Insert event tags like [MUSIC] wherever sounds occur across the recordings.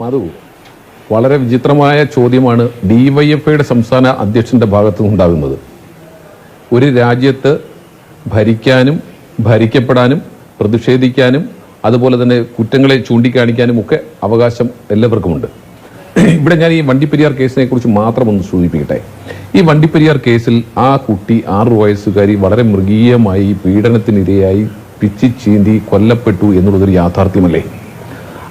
മാധു വളരെ വിചിത്രമായ ചോദ്യമാണ് ഡിവൈഎഫ്ഐയുടെ സംസ്ഥാന അധ്യക്ഷന്റെ ഭാഗത്തു നിന്നുണ്ടാകുന്നത്. ഒരു രാജ്യത്ത് ഭരിക്കാനും ഭരിക്കപ്പെടാനും പ്രതിഷേധിക്കാനും അതുപോലെ തന്നെ കുറ്റങ്ങളെ ചൂണ്ടിക്കാണിക്കാനും ഒക്കെ അവകാശം എല്ലാവർക്കുമുണ്ട്. ഇവിടെ ഞാൻ ഈ വണ്ടിപ്പെരിയാർ കേസിനെ കുറിച്ച് മാത്രം ഒന്ന് സൂചിപ്പിക്കട്ടെ. ഈ വണ്ടിപ്പെരിയാർ കേസിൽ ആ കുട്ടി ആറു വയസ്സുകാരി വളരെ മൃഗീയമായി പീഡനത്തിനിരയായി പിച്ചി ചീന്തി കൊല്ലപ്പെട്ടു എന്നുള്ളതൊരു യാഥാർത്ഥ്യമല്ലേ?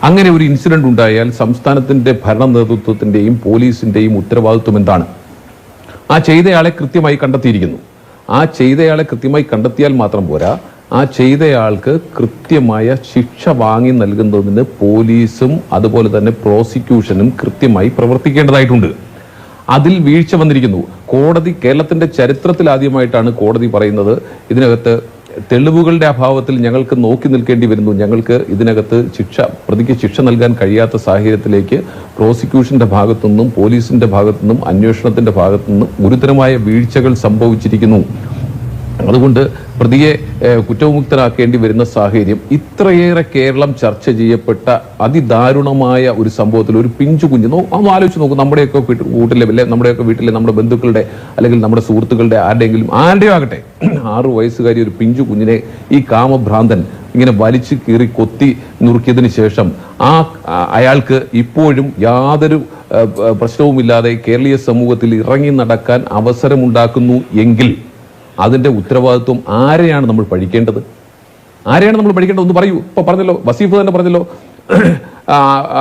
അങ്ങനെ ഒരു ഇൻസിഡന്റ് ഉണ്ടായാൽ സംസ്ഥാനത്തിന്റെ ഭരണ നേതൃത്വത്തിന്റെയും പോലീസിന്റെയും ഉത്തരവാദിത്വം എന്താണ്? ആ ചെയ്തയാളെ കൃത്യമായി കണ്ടെത്തിയിരിക്കുന്നു. ആ ചെയ്തയാളെ കൃത്യമായി കണ്ടെത്തിയാൽ മാത്രം പോരാ ആ ചെയ്തയാൾക്ക് കൃത്യമായ ശിക്ഷ വാങ്ങി നൽകുന്നതിന് പോലീസും അതുപോലെ തന്നെ പ്രോസിക്യൂഷനും കൃത്യമായി പ്രവർത്തിക്കേണ്ടതായിട്ടുണ്ട്. അതിൽ വീഴ്ച വന്നിരിക്കുന്നു. കോടതി കേരളത്തിന്റെ ചരിത്രത്തിൽ ആദ്യമായിട്ടാണ് കോടതി പറയുന്നത്. ഇതിനകത്ത് തെളിവുകളുടെ അഭാവത്തിൽ ഞങ്ങൾക്ക് നോക്കി നിൽക്കേണ്ടി വരുന്നു. ഞങ്ങൾക്ക് ഇതിനകത്ത് ശിക്ഷ പ്രതിക്ക് ശിക്ഷ നൽകാൻ കഴിയാത്ത സാഹചര്യത്തിലേക്ക് പ്രോസിക്യൂഷന്റെ ഭാഗത്തുനിന്നും പോലീസിന്റെ ഭാഗത്തുനിന്നും അന്വേഷണത്തിന്റെ ഭാഗത്തുനിന്നും ഗുരുതരമായ വീഴ്ചകൾ സംഭവിച്ചിരിക്കുന്നു. അതുകൊണ്ട് പ്രതിയെ കുറ്റവിമുക്തനാക്കേണ്ടി വരുന്ന സാഹചര്യം ഇത്രയേറെ കേരളം ചർച്ച ചെയ്യപ്പെട്ട അതിദാരുണമായ ഒരു സംഭവത്തിൽ ഒരു പിഞ്ചു കുഞ്ഞ് ഒന്ന് ആലോചിച്ച് നോക്കും. നമ്മുടെയൊക്കെ വീട്ടിലെ അല്ലെ നമ്മുടെയൊക്കെ വീട്ടിലെ നമ്മുടെ ബന്ധുക്കളുടെ അല്ലെങ്കിൽ നമ്മുടെ സുഹൃത്തുക്കളുടെ ആരുടെയെങ്കിലും ആരുടെയോ ആകട്ടെ [CLEARS THROAT] ആറു വയസ്സുകാരി ഒരു പിഞ്ചു കുഞ്ഞിനെ ഈ കാമഭ്രാന്തൻ ഇങ്ങനെ വലിച്ചു കീറി കൊത്തി നുറുക്കിയതിന് ശേഷം ആ അയാൾക്ക് ഇപ്പോഴും യാതൊരു പ്രശ്നവുമില്ലാതെ കേരളീയ സമൂഹത്തിൽ ഇറങ്ങി നടക്കാൻ അവസരമുണ്ടാക്കുന്നു എങ്കിൽ അതിന്റെ ഉത്തരവാദിത്വം ആരെയാണ് നമ്മൾ പഠിക്കേണ്ടത്? ആരെയാണ് നമ്മൾ പഠിക്കേണ്ടത്? ഒന്ന് പറയൂ. ഇപ്പോൾ പറഞ്ഞല്ലോ വസീഫ് തന്നെ പറഞ്ഞല്ലോ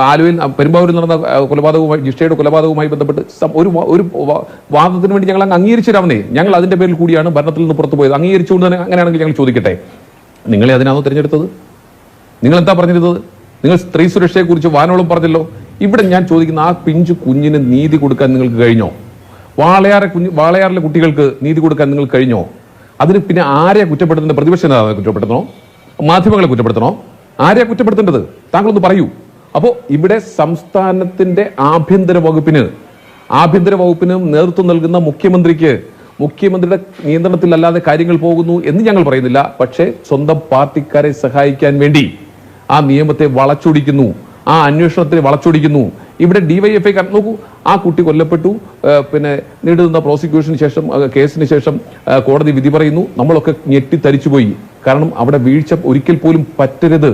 ആലുവയിൽ പെരുമ്പാവൂരിൽ നടന്ന കൊലപാതകവുമായി ജിഷയുടെ കൊലപാതകവുമായി ബന്ധപ്പെട്ട് ഒരു ഒരു വാദത്തിന് വേണ്ടി ഞങ്ങൾ അങ്ങ് അംഗീകരിച്ചിരാമേ ഞങ്ങൾ അതിന്റെ പേരിൽ കൂടിയാണ് ഭരണത്തിൽ നിന്ന് പുറത്തു പോയത്. അംഗീകരിച്ചുകൊണ്ട് തന്നെ അങ്ങനെയാണെങ്കിൽ ഞങ്ങൾ ചോദിക്കട്ടെ. നിങ്ങളെ അതിനാണോ തിരഞ്ഞെടുത്തത്? നിങ്ങൾ എന്താ പറഞ്ഞിരുന്നത്? നിങ്ങൾ സ്ത്രീ സുരക്ഷയെക്കുറിച്ച് വാനോളം പറഞ്ഞല്ലോ. ഇവിടെ ഞാൻ ചോദിക്കുന്ന ആ പിഞ്ചു കുഞ്ഞിന് നീതി കൊടുക്കാൻ നിങ്ങൾക്ക് കഴിഞ്ഞോ? വാളയാറെ കുഞ്ഞു വാളയാറിലെ കുട്ടികൾക്ക് നീതി കൊടുക്കാൻ നിങ്ങൾ കഴിഞ്ഞോ? അതിന് പിന്നെ ആരെ കുറ്റപ്പെടുത്തുന്നത് പ്രതിപക്ഷ നേതാവിനെ കുറ്റപ്പെടുത്തണോ? മാധ്യമങ്ങളെ കുറ്റപ്പെടുത്തണോ? ആരെ കുറ്റപ്പെടുത്തേണ്ടത്? താങ്കളൊന്ന് പറയൂ. അപ്പോൾ ഇവിടെ സംസ്ഥാനത്തിന്റെ ആഭ്യന്തര വകുപ്പിന് ആഭ്യന്തര വകുപ്പിന് നേതൃത്വം നൽകുന്ന മുഖ്യമന്ത്രിക്ക് മുഖ്യമന്ത്രിയുടെ നിയന്ത്രണത്തിലല്ലാതെ കാര്യങ്ങൾ പോകുന്നു എന്ന് ഞങ്ങൾ പറയുന്നില്ല. പക്ഷേ സ്വന്തം പാർട്ടിക്കാരെ സഹായിക്കാൻ വേണ്ടി ആ നിയമത്തെ വളച്ചൊടിക്കുന്നു. ആ അന്വേഷണത്തിൽ വളച്ചൊടിക്കുന്നു. ഇവിടെ ഡിവൈഎഫ്ഐ നോക്കൂ ആ കുട്ടി കൊല്ലപ്പെട്ടു. പിന്നെ നീണ്ടുനിന്ന പ്രോസിക്യൂഷന് ശേഷം കേസിന് ശേഷം കോടതി വിധി പറയുന്നു. നമ്മളൊക്കെ ഞെട്ടിത്തരിച്ചുപോയി കാരണം അവിടെ വീഴ്ച ഒരിക്കൽ പോലും പറ്റരുത്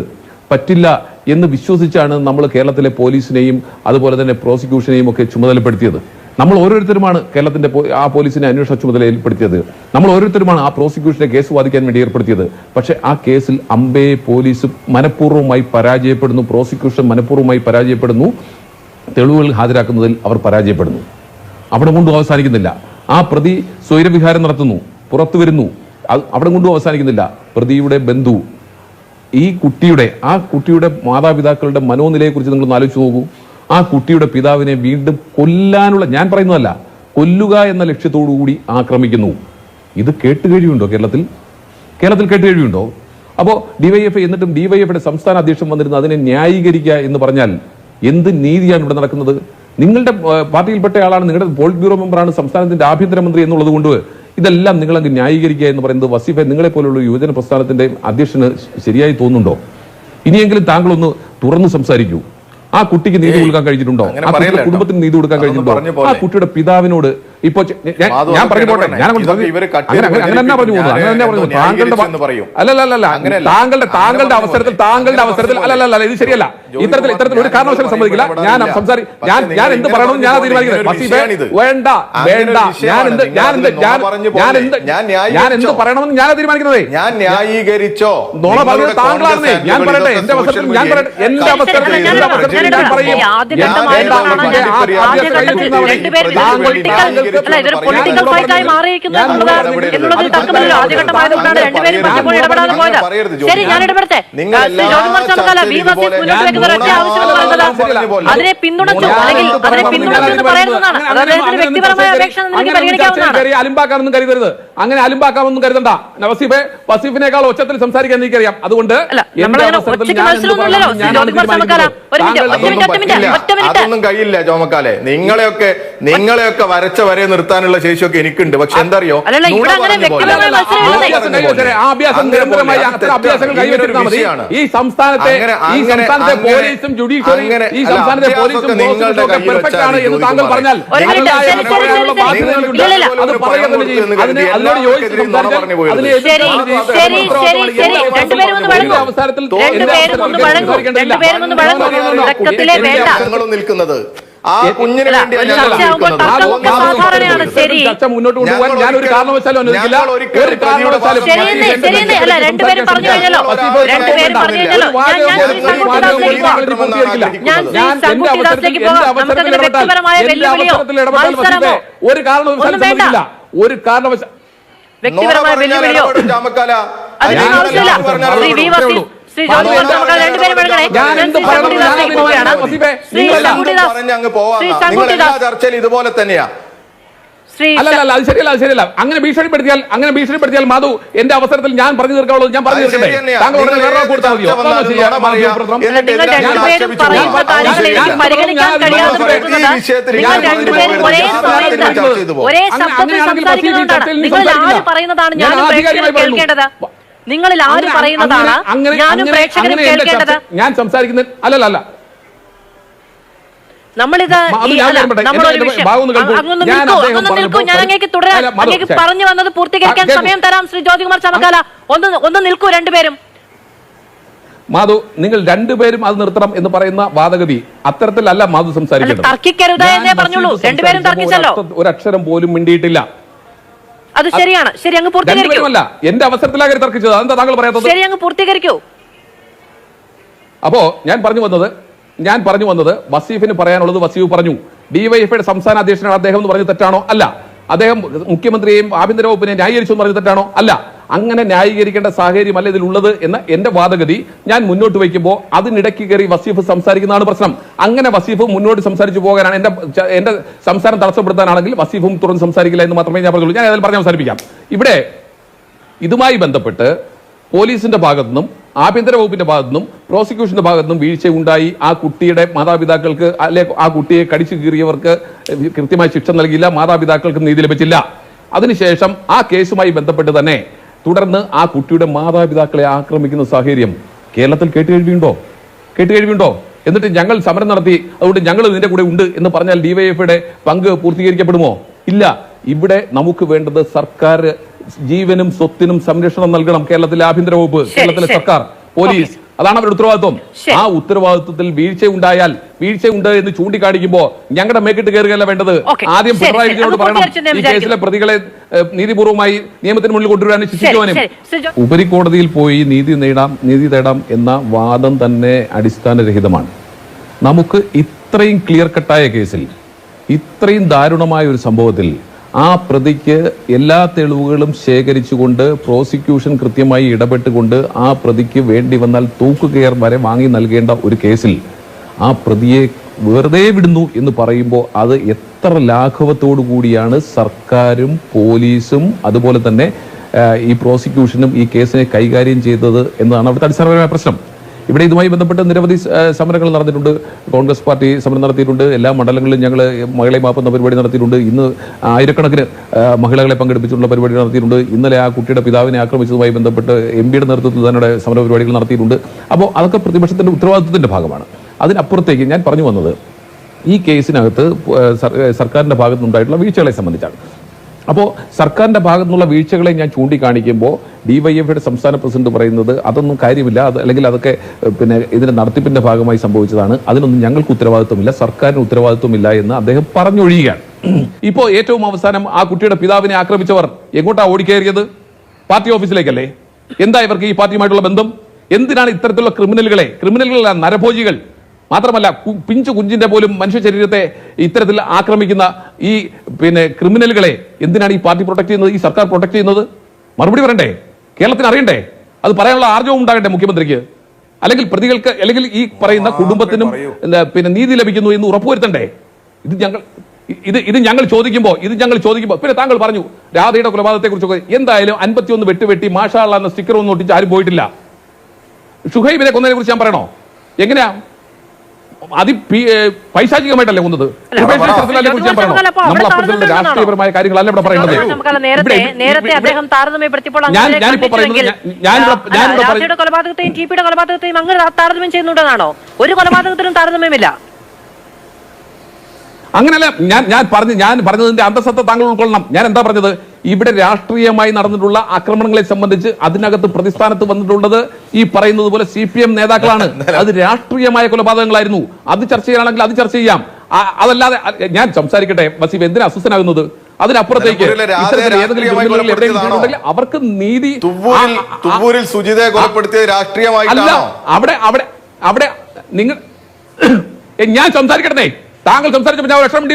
പറ്റില്ല എന്ന് വിശ്വസിച്ചാണ് നമ്മൾ കേരളത്തിലെ പോലീസിനെയും അതുപോലെ തന്നെ പ്രോസിക്യൂഷനെയും ഒക്കെ ചുമതലപ്പെടുത്തിയത്. നമ്മൾ ഓരോരുത്തരുമാണ് കേരളത്തിന്റെ ആ പോലീസിനെ അന്വേഷണ ചുമതലയിൽപ്പെടുത്തിയത്. നമ്മൾ ഓരോരുത്തരുമാണ് ആ പ്രോസിക്യൂഷനെ കേസ് വാദിക്കാൻ വേണ്ടി ഏർപ്പെടുത്തിയത്. പക്ഷേ ആ കേസിൽ അമ്പേ പോലീസ് മനഃപൂർവമായി പരാജയപ്പെടുന്നു പ്രോസിക്യൂഷൻ മനഃപൂർവമായി പരാജയപ്പെടുന്നു തെളിവുകൾ ഹാജരാക്കുന്നതിൽ അവർ പരാജയപ്പെടുന്നു. അവിടെ കൊണ്ടും അവസാനിക്കുന്നില്ല. ആ പ്രതി സ്വൈരവിഹാരം നടത്തുന്നു പുറത്തു വരുന്നു. അവിടെ കൊണ്ടും അവസാനിക്കുന്നില്ല. പ്രതിയുടെ ബന്ധു ഈ കുട്ടിയുടെ ആ കുട്ടിയുടെ മാതാപിതാക്കളുടെ മനോനിലയെ കുറിച്ച് നിങ്ങൾ ആലോചിച്ച് നോക്കൂ. ആ കുട്ടിയുടെ പിതാവിനെ വീണ്ടും കൊല്ലാനുള്ള ഞാൻ പറയുന്നതല്ല കൊല്ലുക എന്ന ലക്ഷ്യത്തോടു കൂടി ആക്രമിക്കുന്നു. ഇത് കേട്ട് കഴിവുണ്ടോ കേരളത്തിൽ? കേരളത്തിൽ കേട്ട് കഴിവുണ്ടോ? അപ്പോൾ ഡിവൈഎഫ്ഐ എന്നിട്ടും ഡിവൈഎഫ്ഐയുടെ സംസ്ഥാന അധ്യക്ഷൻ വന്നിരുന്നു അതിനെ ന്യായീകരിക്കുക എന്ന് പറഞ്ഞാൽ എന്ത് നീതിയാണ് ഇവിടെ നടക്കുന്നത്? നിങ്ങളുടെ പാർട്ടിയിൽപ്പെട്ട ആളാണ് നിങ്ങളുടെ പോളിറ്റ് ബ്യൂറോ മെമ്പറാണ് സംസ്ഥാനത്തിന്റെ ആഭ്യന്തരമന്ത്രി എന്നുള്ളത് കൊണ്ട് ഇതെല്ലാം നിങ്ങൾ അങ്ങ് ന്യായീകരിക്കുക എന്ന് പറയുന്നത് വസീഫെ നിങ്ങളെ പോലുള്ള യുവജന പ്രസ്ഥാനത്തിന്റെ അധ്യക്ഷന് ശരിയായി തോന്നുന്നുണ്ടോ? ഇനിയെങ്കിലും താങ്കളൊന്ന് തുറന്നു സംസാരിക്കൂ. ആ കുട്ടിക്ക് നീതി കൊടുക്കാൻ കഴിഞ്ഞിട്ടുണ്ടോ? ആ കുടുംബത്തിന് നീതി കൊടുക്കാൻ കഴിഞ്ഞിട്ടുണ്ടോ? ആ കുട്ടിയുടെ പിതാവിനോട് ഇപ്പൊ ഞാൻ- പറഞ്ഞു പോട്ടെ. ഞാൻ പറഞ്ഞു. ഇവർ കട്ട് അങ്ങനെ തന്നെ പറഞ്ഞു പോകുന്നത്? അങ്ങനെ തന്നെ പറഞ്ഞു താങ്കളുടെ. അല്ലല്ല. താങ്കളുടെ താങ്കളുടെ അവസരത്തിൽ. താങ്കളുടെ അവസരത്തിൽ അല്ലല്ല ഇത് ശരിയല്ല. ഇത്തരത്തിൽ ഇത്തരത്തിൽ ഒരു കാരണവശാലും സമ്മതിക്കില്ല ഞാൻ. സംസാരി ഞാൻ ഞാൻ എന്ത് പറയണമെന്ന് ഞാൻ തീരുമാനിക്കുന്നത് വേണ്ട വേണ്ട. ഞാൻ എന്ത് ഞാൻ എന്ത് ഞാൻ ഞാൻ എന്ത് ഞാൻ എന്ത്? പറയണമെന്ന് ഞാൻ തീരുമാനിക്കുന്നത്? ഞാൻ ന്യായീകരിച്ചോ? നോള പറഞ്ഞത് ഞാൻ പറയട്ടെ. എന്റെ അവസരത്തിൽ ഞാൻ പറയട്ടെ. എന്റെ അവസരത്തിൽ എന്റെ അവസരത്തിൽ ഞാൻ പറയും. ഞാൻ രണ്ടുപേരും ഇതൊരു പൊളിറ്റിക്കൽ ഫൈറ്റ് ആയി മാറിയിരിക്കുന്നു എന്നുള്ളത് എന്നുള്ളതിൽ തർക്കമില്ലല്ലോ ആദ്യഘട്ടമായതുകൊണ്ടാണ് രണ്ടുപേരും പറ്റിയപ്പോൾ ഇടപെടാതെ പോയത്. ശരി ഞാൻ ഇടപെടട്ടെ അതിനെ പിന്തുണച്ചു. അല്ലെങ്കിൽ അതിനെ പിന്തുണച്ചു എന്ന് പറയുന്നതാണ്. അത് അദ്ദേഹത്തിന്റെ വ്യക്തിപരമായ അപേക്ഷ എന്ന് എനിക്ക് പരിഗണിക്കാവുന്നതാണ്. കരുതരുത്. അങ്ങനെ അലിമ്പാക്കാമൊന്നും കരുതണ്ട. നവസീഫെ വസീഫിനേക്കാൾ ഒച്ചത്തിൽ സംസാരിക്കാൻ എനിക്കറിയാം. അതുകൊണ്ട് അല്ല. അതൊന്നും കഴിയില്ല ജോമക്കാലെ. നിങ്ങളെയൊക്കെ നിങ്ങളെയൊക്കെ വരച്ച വരെ അവരെ നിർത്താനുള്ള ശേഷിയൊക്കെ എനിക്കുണ്ട്. പക്ഷെ എന്താ അറിയോ. ഈ സംസ്ഥാനത്തെ ഈ സംസ്ഥാനത്തെ പോലീസും ഈ പോലീസും പെർഫെക്റ്റ് ആണ് എന്ന് താങ്കൾ പറഞ്ഞാൽ. അത് അതിന് അതിനോട് യോജിച്ച് അവസരത്തിൽ. സംസാരിക്കേണ്ടതില്ല. നിൽക്കുന്നത്. ആ കുഞ്ഞിന് അല്ല, ശരി. ചർച്ച മുന്നോട്ട് കൊണ്ടുപോകാൻ ഞങ്ങൾ ഞാൻ ഒരു കാരണവശാലും അനുവദിക്കില്ല ഒരു കാരണവശാലും ഒരു. സമ്മതിക്കില്ല ഒരു വ്യക്തിപരമായ വെല്ലുവിളിയോ? ചർച്ചയിലും ഇതുപോലെ തന്നെയാ. ശ്രീ അല്ല അല്ല, അല്ല അത് ശരിയല്ല അത് ശരിയല്ല. അങ്ങനെ ഭീഷണിപ്പെടുത്തിയാൽ അങ്ങനെ ഭീഷണിപ്പെടുത്തിയാൽ മാധു എന്റെ അവസരത്തിൽ ഞാൻ പറഞ്ഞു തീർക്കാവുള്ളൂ ഞാൻ പറഞ്ഞു തീർക്കട്ടെ. താങ്കൾ ഉടനെ വേറെ കൊടുത്താൽ മതിയോ? നിങ്ങളിൽ ആര് പറയുന്നതാണ് ഞാൻ ഞാനും പ്രേക്ഷകരും. കേൾക്കേണ്ടത്? ഞാൻ സംസാരിക്കുന്നത് അങ്ങനെ- നിൽക്കൂ നിൽക്കൂ ഞാൻ അങ്ങേക്ക് തുടരാൻ അല്ല, അങ്ങേക്ക് പറഞ്ഞു വന്നത് പൂർത്തീകരിക്കാൻ സമയം തരാം ശ്രീ ജ്യോതികുമാർ ചമക്കാല ഒന്ന് ഒന്ന് നിൽക്കൂ രണ്ടുപേരും. മാധു നിങ്ങൾ രണ്ടുപേരും അത് നിർത്തണം എന്ന് പറയുന്ന വാദഗതി അത്തരത്തിലല്ല മാധു സംസാരിക്കുന്നത് സംസാരിച്ചപ്പോൾ ഒരക്ഷരം പോലും മിണ്ടിയിട്ടില്ല. അത് ശരിയാണ്. ശരി അങ്ങ് പൂർത്തീകരിക്കൂ. രണ്ടുപേരുമല്ല എന്റെ അവസരത്തിലാകെ തർക്കിച്ചത്. അതെന്താ താങ്കൾ പറയാത്തത്? ശരി അങ്ങ് പൂർത്തീകരിക്കൂ. അപ്പോ ഞാൻ പറഞ്ഞു വന്നത് ഞാൻ പറഞ്ഞു വന്നത് വസീഫിന് പറയാനുള്ളത് വസീഫ് പറഞ്ഞു. ഡി ഡിവൈഎഫ്ഐയുടെ സംസ്ഥാന അധ്യക്ഷനാണ് അദ്ദേഹം എന്ന് പറഞ്ഞു തെറ്റാണോ? അല്ല. അദ്ദേഹം മുഖ്യമന്ത്രിയെയും ആഭ്യന്തര വകുപ്പിനെ ന്യായീകരിച്ചു എന്ന് പറഞ്ഞു തെറ്റാണോ? അല്ല. അങ്ങനെ ന്യായീകരിക്കേണ്ട സാഹചര്യമല്ല ഇതിലുള്ളത് എന്ന എന്റെ വാദഗതി ഞാൻ മുന്നോട്ട് വയ്ക്കുമ്പോൾ അതിനിടയ്ക്ക് കയറി വസീഫ് സംസാരിക്കുന്നതാണ് പ്രശ്നം. അങ്ങനെ വസീഫ് മുന്നോട്ട് സംസാരിച്ചു പോകാനാണ് എന്റെ എന്റെ സംസാരം തടസ്സപ്പെടുത്താനാണെങ്കിൽ വസീഫും തുറന്ന് സംസാരിക്കില്ല എന്ന് മാത്രമേ ഞാൻ പറഞ്ഞുള്ളൂ. ഞാൻ അതിൽ പറഞ്ഞ് അവസാനിപ്പിക്കാം. ഇവിടെ ഇതുമായി ബന്ധപ്പെട്ട് പോലീസിന്റെ ഭാഗത്തു നിന്നും ആഭ്യന്തര വകുപ്പിന്റെ ഭാഗത്തു നിന്നും പ്രോസിക്യൂഷന്റെ ഭാഗത്തു നിന്നും വീഴ്ച ഉണ്ടായി. ആ കുട്ടിയുടെ മാതാപിതാക്കൾക്ക് അല്ലെ ആ കുട്ടിയെ കടിച്ചു കീറിയവർക്ക് കൃത്യമായി ശിക്ഷ നൽകിയില്ല മാതാപിതാക്കൾക്ക് നീതി ലഭിച്ചില്ല. അതിനുശേഷം ആ കേസുമായി ബന്ധപ്പെട്ട് തന്നെ തുടർന്ന് ആ കുട്ടിയുടെ മാതാപിതാക്കളെ ആക്രമിക്കുന്ന സാഹചര്യം കേരളത്തിൽ കേട്ടുകഴിവുണ്ടോ കേട്ടുകഴിവുണ്ടോ എന്നിട്ട് ഞങ്ങൾ സമരം നടത്തി അതുകൊണ്ട് ഞങ്ങൾ ഇതിന്റെ കൂടെ ഉണ്ട് എന്ന് പറഞ്ഞാൽ ഡിവൈഎഫ്ഐയുടെ പങ്ക് പൂർത്തീകരിക്കപ്പെടുമോ? ഇല്ല. ഇവിടെ നമുക്ക് വേണ്ടത് സർക്കാർ ജീവനും സ്വത്തിനും സംരക്ഷണം നൽകണം കേരളത്തിലെ ആഭ്യന്തര വകുപ്പ് കേരളത്തിലെ സർക്കാർ പോലീസ്. അതാണ് അവരുടെ ഉത്തരവാദിത്വം. ആ ഉത്തരവാദിത്വത്തിൽ വീഴ്ച ഉണ്ടായാൽ വീഴ്ച ഉണ്ട് എന്ന് ചൂണ്ടിക്കാണിക്കുമ്പോ ഞങ്ങളുടെ മേക്കിട്ട് കയറുകയല്ല വേണ്ടത്. ആദ്യം പിണറായി. വിജയനോട് പറയണം. ഈ കേസിലെ പ്രതികളെ നീതിപൂർവമായി നിയമത്തിന് മുന്നിൽ കൊണ്ടുവരാനും ശിക്ഷിക്കുവാനും. ഉപരിക്കോടതിയിൽ പോയി നീതി നേടാം നീതി തേടാം എന്ന വാദം തന്നെ അടിസ്ഥാനരഹിതമാണ്. നമുക്ക് ഇത്രയും ക്ലിയർ കട്ടായ കേസിൽ ഇത്രയും ദാരുണമായ ഒരു സംഭവത്തിൽ ആ പ്രതിക്ക് എല്ലാ തെളിവുകളും ശേഖരിച്ചുകൊണ്ട് പ്രോസിക്യൂഷൻ കൃത്യമായി ഇടപെട്ടുകൊണ്ട് ആ പ്രതിക്ക് വേണ്ടി വന്നാൽ തൂക്കുകയർ വരെ വാങ്ങി നൽകേണ്ട ഒരു കേസിൽ ആ പ്രതിയെ വെറുതെ വിടുന്നു എന്ന് പറയുമ്പോൾ അത് എത്ര ലാഘവത്തോടു കൂടിയാണ് സർക്കാരും പോലീസും അതുപോലെ തന്നെ ഈ പ്രോസിക്യൂഷനും ഈ കേസിനെ കൈകാര്യം ചെയ്തത് എന്നതാണ് അവിടുത്തെ അടിസ്ഥാനപരമായ പ്രശ്നം. ഇവിടെ ഇതുമായി ബന്ധപ്പെട്ട് നിരവധി സമരങ്ങൾ നടന്നിട്ടുണ്ട്. കോൺഗ്രസ് പാർട്ടി സമരം നടത്തിയിട്ടുണ്ട്. എല്ലാ മണ്ഡലങ്ങളിലും ഞങ്ങൾ മഹിളയെ മാപ്പുന്ന പരിപാടി നടത്തിയിട്ടുണ്ട്. ഇന്ന് ആയിരക്കണക്കിന് മഹിളകളെ പങ്കെടുപ്പിച്ചുള്ള പരിപാടി നടത്തിയിട്ടുണ്ട്. ഇന്നലെ ആ കുട്ടിയുടെ പിതാവിനെ ആക്രമിച്ചതുമായി ബന്ധപ്പെട്ട് എം പിയുടെ നേതൃത്വത്തിൽ തന്നെ സമര പരിപാടികൾ നടത്തിയിട്ടുണ്ട്. അപ്പോൾ അതൊക്കെ പ്രതിപക്ഷത്തിന്റെ ഉത്തരവാദിത്വത്തിന്റെ ഭാഗമാണ്. അതിനപ്പുറത്തേക്ക് ഞാൻ പറഞ്ഞു വന്നത് ഈ കേസിനകത്ത് സർക്കാരിന്റെ ഭാഗത്തുനിന്നുണ്ടായിട്ടുള്ള വീഴ്ചകളെ സംബന്ധിച്ചാണ്. അപ്പോൾ സർക്കാരിന്റെ ഭാഗത്തു നിന്നുള്ള വീഴ്ചകളെ ഞാൻ ചൂണ്ടിക്കാണിക്കുമ്പോൾ ഡിവൈഎഫ്ഐയുടെ സംസ്ഥാന പ്രസിഡന്റ് പറയുന്നത് അതൊന്നും കാര്യമില്ല. അത് അല്ലെങ്കിൽ അതൊക്കെ പിന്നെ ഇതിന്റെ നടത്തിപ്പിന്റെ ഭാഗമായി സംഭവിച്ചതാണ്. അതിനൊന്നും ഞങ്ങൾക്ക് ഉത്തരവാദിത്വമില്ല. സർക്കാരിന് ഉത്തരവാദിത്വമില്ല എന്ന് അദ്ദേഹം പറഞ്ഞൊഴിയുകയാണ്. ഇപ്പോൾ ഏറ്റവും അവസാനം ആ കുട്ടിയുടെ പിതാവിനെ ആക്രമിച്ചവർ എങ്ങോട്ടാണ് ഓടിക്കേറിയത്? പാർട്ടി ഓഫീസിലേക്കല്ലേ? എന്താ ഇവർക്ക് ഈ പാർട്ടിയുമായിട്ടുള്ള ബന്ധം? എന്തിനാണ് ഇത്തരത്തിലുള്ള ക്രിമിനലുകളെ ക്രിമിനലുകളല്ല നരഭോജികൾ മാത്രമല്ല പിഞ്ചു കുഞ്ചിന്റെ പോലും മനുഷ്യ ശരീരത്തെ ഇത്തരത്തിൽ ആക്രമിക്കുന്ന ഈ പിന്നെ ക്രിമിനലുകളെ എന്തിനാണ് ഈ പാർട്ടി പ്രൊട്ടക്ട് ചെയ്യുന്നത്? ഈ സർക്കാർ പ്രൊട്ടക്ട് ചെയ്യുന്നത്? മറുപടി പറയണ്ടേ? കേരളത്തിന് അറിയണ്ടേ? അത് പറയാനുള്ള ആർജവം ഉണ്ടാകട്ടെ മുഖ്യമന്ത്രിക്ക്? അല്ലെങ്കിൽ പ്രതികൾക്ക് അല്ലെങ്കിൽ ഈ പറയുന്ന കുടുംബത്തിനും പിന്നെ നീതി ലഭിക്കുന്നു എന്ന് ഉറപ്പുവരുത്തണ്ടേ ഇത് ഞങ്ങൾ ഇത് ഇത് ഞങ്ങൾ ചോദിക്കുമ്പോൾ ഇത് ഞങ്ങൾ ചോദിക്കുമ്പോൾ പിന്നെ താങ്കൾ പറഞ്ഞു രാധയുടെ കൊലപാതകത്തെ കുറിച്ചൊക്കെ എന്തായാലും അൻപത്തിയൊന്ന് വെട്ടുവെട്ടി മാഷാള്ള എന്ന സ്റ്റിക്കർ ഒന്നും ഒട്ടിച്ച് ആരും പോയിട്ടില്ല. ഷുഹൈബിനെ കൊന്നതിനെ കുറിച്ച് ഞാൻ പറയണോ? എങ്ങനെയാ? അതി പൈശാചികമായിട്ടല്ലേ കൊന്നത്? നമ്മൾ അപ്പുറത്തുള്ള രാഷ്ട്രീയപരമായ കാര്യങ്ങളല്ല ഇവിടെ പറയുന്നത് കൊലപാതകത്തെയും ടി പിയുടെ കൊലപാതകത്തെയും അങ്ങനെ താരതമ്യം ചെയ്യുന്നുണ്ടെന്നാണോ? ഒരു കൊലപാതകത്തിനും താരതമ്യമില്ല. അങ്ങനല്ല ഞാൻ ഞാൻ പറഞ്ഞു ഞാൻ പറഞ്ഞതിന്റെ അന്തസത്ത താങ്കൾ ഉൾക്കൊള്ളണം. ഞാൻ എന്താ പറഞ്ഞത്? ഇവിടെ രാഷ്ട്രീയമായി നടന്നിട്ടുള്ള ആക്രമണങ്ങളെ സംബന്ധിച്ച് അതിനകത്ത് പ്രതിസ്ഥാനത്ത് വന്നിട്ടുള്ളത് ഈ പറയുന്നത് പോലെ സി പി എം നേതാക്കളാണ്. [LAUGHS] അത് രാഷ്ട്രീയമായ കൊലപാതകങ്ങളായിരുന്നു. അത് ചർച്ച ചെയ്യാനാണെങ്കിൽ അത് ചർച്ച ചെയ്യാം. അതല്ലാതെ ഞാൻ സംസാരിക്കട്ടെ വസീഫ് എന്തിനാ അസ്വസ്ഥനാകുന്നത്? അതിനപ്പുറത്തേക്ക് അവർക്ക് നീതി അല്ല അവിടെ അവിടെ അവിടെ നിങ്ങൾ [CLEARS THROAT] ഞാൻ സംസാരിക്കട്ടെ. താങ്കൾ സംസാരിച്ചപ്പോ ഞാൻ ലക്ഷണം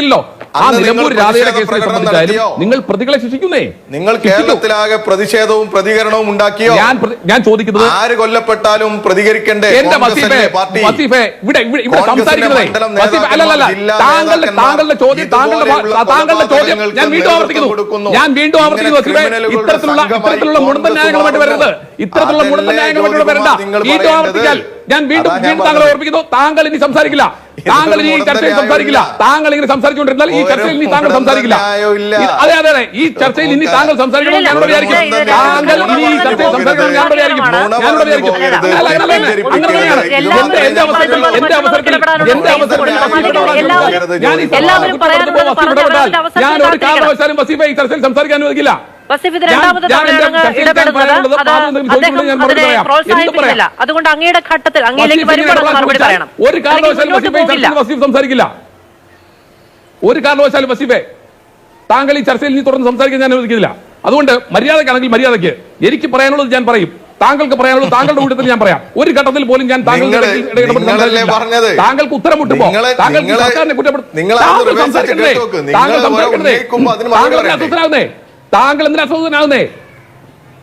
ആ നിലമ്പൂർ രാധയുടെ കേസിനെ സംബന്ധിച്ചായാലും നിങ്ങൾ പ്രതികളെ ശിക്ഷിക്കുന്നേ. നിങ്ങൾ. കേരളത്തിലാകെ പ്രതിഷേധവും പ്രതികരണവും ഉണ്ടാക്കിയോ? ഞാൻ ഞാൻ ചോദിക്കുന്നത് ആര് കൊല്ലപ്പെട്ടാലും പ്രതികരിക്കണ്ടേ? എന്റെ വസീഫെ ഇവിടെ ഇവിടെ സംസാരിക്കുന്നതേ. അല്ലല്ല താങ്കളുടെ താങ്കളുടെ ചോദ്യം താങ്കളുടെ താങ്കളുടെ ചോദ്യം ഞാൻ വീണ്ടും ആവർത്തിക്കുന്നു. ഞാൻ വീണ്ടും ആവർത്തിക്കുന്നു ഇത്തരത്തിലുള്ള ഇത്തരത്തിലുള്ള മുടന്ത ന്യായങ്ങളുമായിട്ട് വരരുത്. ഇത്തരത്തിലുള്ള മുടന്ത അതല്ലേ ന്യായങ്ങളുമായിട്ട് വരണ്ട. വീണ്ടും ആവർത്തിക്കാൻ ആവർത്തിച്ചാൽ ഞാൻ വീണ്ടും വീണ്ടും താങ്കളെ. ഓർപ്പിക്കുന്നു. താങ്കൾ ഇനി സംസാരിക്കില്ല. താങ്കൾ ഇനി ഈ ചർച്ചയിൽ സംസാരിക്കില്ല. താങ്കൾ ഇങ്ങനെ സംസാരിച്ചുകൊണ്ടിരുന്നാൽ ഈ ചർച്ചയിൽ ഇനി താങ്കൾ സംസാരിക്കില്ല. അതെ അതെ അതെ. ഈ ചർച്ചയിൽ ഇനി താങ്കൾ സംസാരിക്കണം ഞാൻ വിചാരിക്കും. താങ്കൾ ഇനി ഈ ചർച്ചയിൽ സംസാരിക്കണം ഞാൻ വിചാരിക്കും. ഞാൻ അങ്ങനെ തന്നെയാണ്. എന്റെ അവസരത്തിൽ എന്റെ അവസരത്തിൽ എന്റെ അവസരത്തിൽ ഞാൻ ഈ ഞാൻ ഒരു. കാരണവശാലും വസീഫ ഈ ചർച്ചയിൽ സംസാരിക്കാൻ അനുവദിക്കില്ല. വസീഫ് ഇത് ഞാൻ- രണ്ടാമത്തെ തവണയാണ് ഇടപെടുന്നത്. അത് അദ്ദേഹം ചോദിക്കുന്നത് ഞാൻ മറുപടി അതിനെ പ്രോത്സാഹിപ്പിക്കുന്നില്ല അതുകൊണ്ട് അങ്ങയുടെ ഘട്ടത്തിൽ അങ്ങയിലേക്ക് വസീഫ് വരുമ്പോൾ മറുപടി പറയണം ഒരു കാരണവശാലും വസീഫെ സംസാരിക്കില്ല. ഒരു കാരണവശാലും വസീഫെ താങ്കൾ ഈ ചർച്ചയിൽ ഇനി തുടർന്ന് സംസാരിക്കാൻ ഞാൻ അനുവദിക്കുന്നില്ല. അതുകൊണ്ട് മര്യാദക്കാണെങ്കിൽ മര്യാദയ്ക്ക് എനിക്ക് പറയാനുള്ളത് ഞാൻ പറയും. താങ്കൾക്ക് പറയാനുള്ളത് താങ്കളുടെ കൂട്ടത്തിൽ ഞാൻ പറയാം. ഒരു ഘട്ടത്തിൽ പോലും ഞാൻ താങ്കളുടെ? താങ്കൾക്ക് ഉത്തരം മുട്ടുമ്പോ താങ്കൾക്ക് സർക്കാരിനെ കുറ്റപ്പെടുത്തും താങ്കൾ സംസാരിക്കണ്ടേ താങ്കൾ സംസാരിക്കണ്ടേ മറുപടി താങ്കൾ എന്തിനാ അസ്വസ്ഥനാകുന്നേ താങ്കൾ എന്തിനാ അസ്വസ്ഥനാകുന്നേ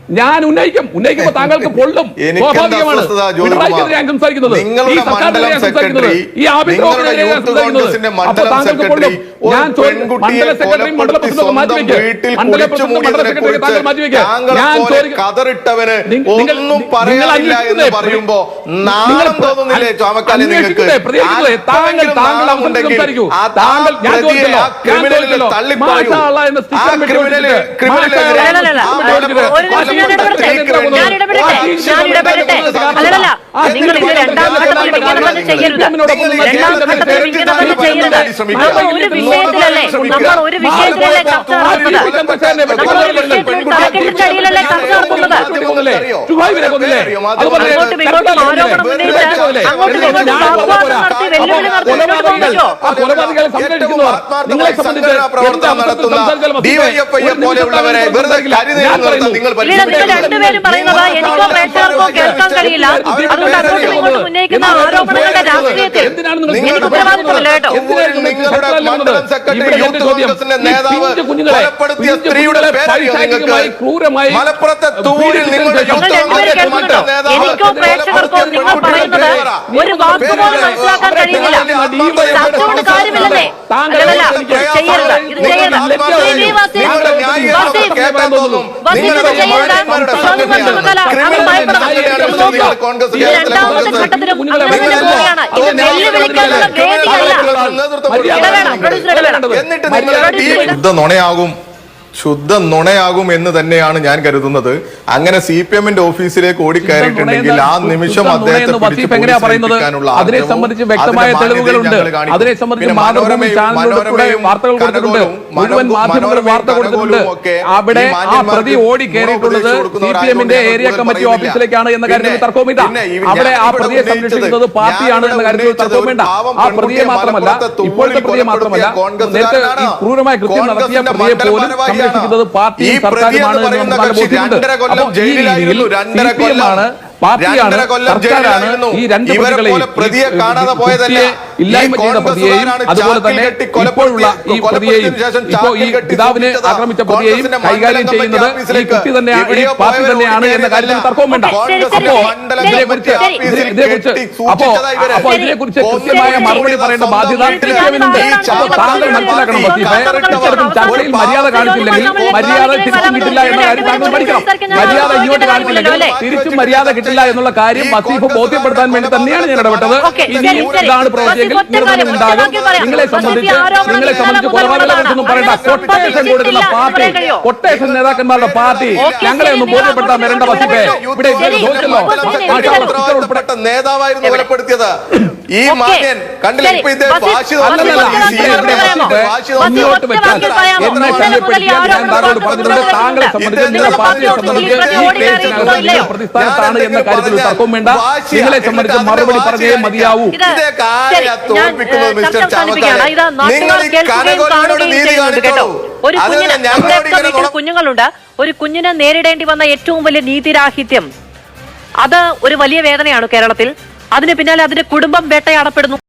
ഞാൻ ഉന്നയിക്കും. ഉന്നയിക്കുമ്പോൾ താങ്കൾക്ക് പൊള്ളും [LAUGHS] സ്വാഭാവികമാണ്. പിണറായിക്കെതിരെ ഞാൻ സംസാരിക്കുന്നത്. ഈ സർക്കാരിനെതിരെ ഞാൻ സംസാരിക്കുന്നത്. ഈ ആഭ്യന്തര വകുപ്പിനെതിരെ ഞാൻ സംസാരിക്കുന്നത്. അപ്പൊ താങ്കൾക്ക് പൊള്ളും ഞാൻ മണ്ഡല സെക്രട്ടറി മണ്ഡല പ്രസിഡന്റ് മാറ്റി സ്വന്തം മണ്ഡല പ്രസിഡന്റ് മണ്ഡല സെക്രട്ടറി താങ്കൾ ഞാൻ കതറിട്ടവന് ഒന്നും പറയാനില്ല എന്ന് പറയുമ്പോ നാണം തോന്നുന്നില്ലേ ചോമക്കാലി നിങ്ങൾക്ക് താങ്കൾ താങ്കൾ അവസരം സംസാരിക്കൂ. താങ്കൾ ഞാൻ ചോദിച്ചല്ലോ. ഞാൻ ചോദിച്ചല്ലോ. മാഷാ അള്ളാ എന്ന സ്റ്റിക്കർ വെച്ച് ഞാൻ ഇടപെടട്ടെ. ഞാൻ ഇടപെടട്ടെ. ഞാൻ അല്ലല്ല. നിങ്ങൾ ഇത് രണ്ടാം ഘട്ടത്തിൽ ഇങ്ങനെ തന്നെ ചെയ്യരുത്. രണ്ടാം ഘട്ടത്തിൽ ഇങ്ങനെ തന്നെ ചെയ്യരുത്. നമ്മൾ ഒരു വിഷയത്തിലല്ലേ നമ്മൾ ഒരു വിഷയത്തിലല്ലേ ചർച്ച നടത്തുന്നത് നമ്മൾ ഒരു വിഷയത്തിൽ തലക്കെട്ടിന്റെ അടിയിലല്ലേ ചർച്ച നടത്തുന്നത് കൊലപാതകളെ സംരക്ഷിക്കുന്നവർ നിങ്ങളെ സംബന്ധിച്ച് നടത്തുന്ന ഡിവൈഎഫ്ഐയെ പോലെയുള്ളവരെ വെറുതെ നിങ്ങൾ നിങ്ങളുടെ മണ്ഡലം സെക്രട്ടറി യൂത്ത് കോൺഗ്രസിന്റെ നേതാവ് കൊലപ്പെടുത്തിയ സ്ത്രീയുടെ നിങ്ങൾക്ക് മലപ്പുറത്തെ തൂരിൽ നിങ്ങളുടെ ടീം രണ്ടുപേരും കേൾക്കുന്നുണ്ടോ എനിക്കോ പ്രേക്ഷകർക്കോ നിങ്ങൾ പറയുന്നത് ഒരു വാക്കുപോലും മനസ്സിലാക്കാൻ കഴിയുന്നില്ല കാര്യമില്ലെന്നേ ചെയ്യരുത്. ഇത് ചെയ്യരുത്. രണ്ടാമത്തെ പോവുകയാണ്. ഇത് വെല്ലുവിളിക്കാനുള്ള വേദിയല്ല ഇടവേള എന്നിട്ട് നുണയാകും ശുദ്ധ നുണയാകും എന്ന് തന്നെയാണ് ഞാൻ കരുതുന്നത്. അങ്ങനെ സി പി എമ്മിന്റെ ഓഫീസിലേക്ക് ഓടിക്കയറിയിട്ടുണ്ടെങ്കിൽ ആ നിമിഷം അദ്ദേഹത്തെ എങ്ങനെയാ പറയുന്നത്? അതിനെ സംബന്ധിച്ച് വ്യക്തമായ തെളിവുകളുണ്ട്. അതിനെ സംബന്ധിച്ച് മാതൃഭൂമി വാർത്തകൾ കൊടുത്തിട്ടുണ്ട്. മുഴുവൻ വാർത്ത കൊടുത്തിട്ടുണ്ട്. അവിടെ ആ പ്രതി ഓടി കയറിയിട്ടുള്ളത് സി പി എമ്മിന്റെ ഏരിയ കമ്മിറ്റി ഓഫീസിലേക്കാണ് എന്ന കാര്യത്തിൽ തർക്കവുമില്ല അവിടെ ആ ഞാൻ പ്രതിയെ സംരക്ഷിക്കുന്നത് പാർട്ടിയാണ് എന്ന കാര്യത്തിൽ ഇവിടെ തർക്കവും വേണ്ട. ആ പ്രതിയെ മാത്രമല്ല മലപ്പുറത്തെ ഇപ്പോഴത്തെ പ്രതിയെ മാത്രമല്ല നേരത്തെ. ക്രൂരമായ കൃത്യം നടത്തിയ പ്രതിയെ പോലും. സംരക്ഷിക്കുന്നത് പാർട്ടിയും സർക്കാരുമാണ്. പാർട്ടിയാണ് സർക്കാരാണ് ഈ രണ്ട് പ്രതികളെയും ഇല്ലായ്മ ചെയ്ത പ്രതിയെയും അതുപോലെ തന്നെ ഇപ്പോഴുള്ള ഈ പ്രതിയെയും ഇപ്പോ ഈ പിതാവിനെ ആക്രമിച്ച പ്രതിയെയും കൈകാര്യം ചെയ്യുന്നത് ഈ കുട്ടി തന്നെയാണ് ഈ പാർട്ടി തന്നെയാണ് എന്ന കാര്യത്തിൽ. തർക്കവും വേണ്ട. അപ്പോ ഇതിനെക്കുറിച്ച് ഇതിനെക്കുറിച്ച് അപ്പോ. അപ്പോ ഇതിനെക്കുറിച്ച് കൃത്യമായ മറുപടി പറയേണ്ട ബാധ്യത താങ്കൾ മനസ്സിലാക്കണം. ചർച്ചയിൽ മര്യാദ കാണിച്ചില്ലെങ്കിൽ മര്യാദ തിരിച്ചും കിട്ടില്ല എന്ന കാര്യം താങ്കൾ പഠിക്കണം മര്യാദ ഇങ്ങോട്ട് കാണിച്ചില്ലെങ്കിൽ തിരിച്ചും മര്യാദ കിട്ടില്ല എന്നുള്ള കാര്യം വസീഫ് ബോധ്യപ്പെടുത്താൻ വേണ്ടി തന്നെയാണ് ഞാൻ ഇടപെട്ടത് ഇനിയും ഇതാണ് പ്രവൃത്തിയെങ്കിൽ നിങ്ങളെ സംബന്ധിച്ച് നിങ്ങളെ സംബന്ധിച്ച് പറയണ്ട. കൊട്ടേഷൻ കൊടുക്കുന്ന പാർട്ടി. കൊട്ടേഷൻ നേതാക്കന്മാരുടെ പാർട്ടി. ഞങ്ങളെ ഒന്ന് ബോധ്യപ്പെടുത്താൻ വരേണ്ട വസിപ്പേ ഇവിടെ ശരി, ചോദിച്ചല്ലോ. മുപ്പത്തിന് ആ, എതിരല്ല. ഉൾപ്പെടെ- ഉൾപ്പെടെ ഉത്തരവാദിത്തപ്പെട്ട നേതാവായിരുന്നു? കൊലപ്പെടുത്തിയത്. ഈ. മാന്യൻ കണ്ടില്ല. ഇപ്പൊ ഇദ്ദേഹം വാശി. മുന്നോട്ട് വെച്ചാൽ എന്നെ ഇന്നലെ ശല്യപ്പെടുത്തിയാൽ ഞാൻ താങ്കളോട് പറഞ്ഞിട്ടുണ്ട്. താങ്കളെ സംബന്ധിച്ച് നിങ്ങളുടെ നിങ്ങളുടെ പാർട്ടിയെ പാർട്ടി സംബന്ധിച്ച് ഒത്തുതീർപ്പ് ഈ കേസിനകത്ത് നിങ്ങൾ പ്രതിസ്ഥാനത്താണ് എന്ന കാര്യത്തിൽ തർക്കം തർക്കവും വേണ്ട. നിങ്ങളെ സംബന്ധിച്ച് മറുപടി പറഞ്ഞേ. മതിയാവൂ തോൽപ്പിക്കുന്നത് മിസ്റ്റർ നിങ്ങൾ നീതി ഒരു കുഞ്ഞിന് കുഞ്ഞുങ്ങളുണ്ട്. ഒരു കുഞ്ഞിനെ നേരിടേണ്ടി വന്ന ഏറ്റവും വലിയ നീതിരാഹിത്യം. അത് ഒരു വലിയ വേദനയാണ് കേരളത്തിൽ. അതിന് പിന്നാലെ അതിന്റെ കുടുംബം വേട്ടയാടപ്പെടുന്നു.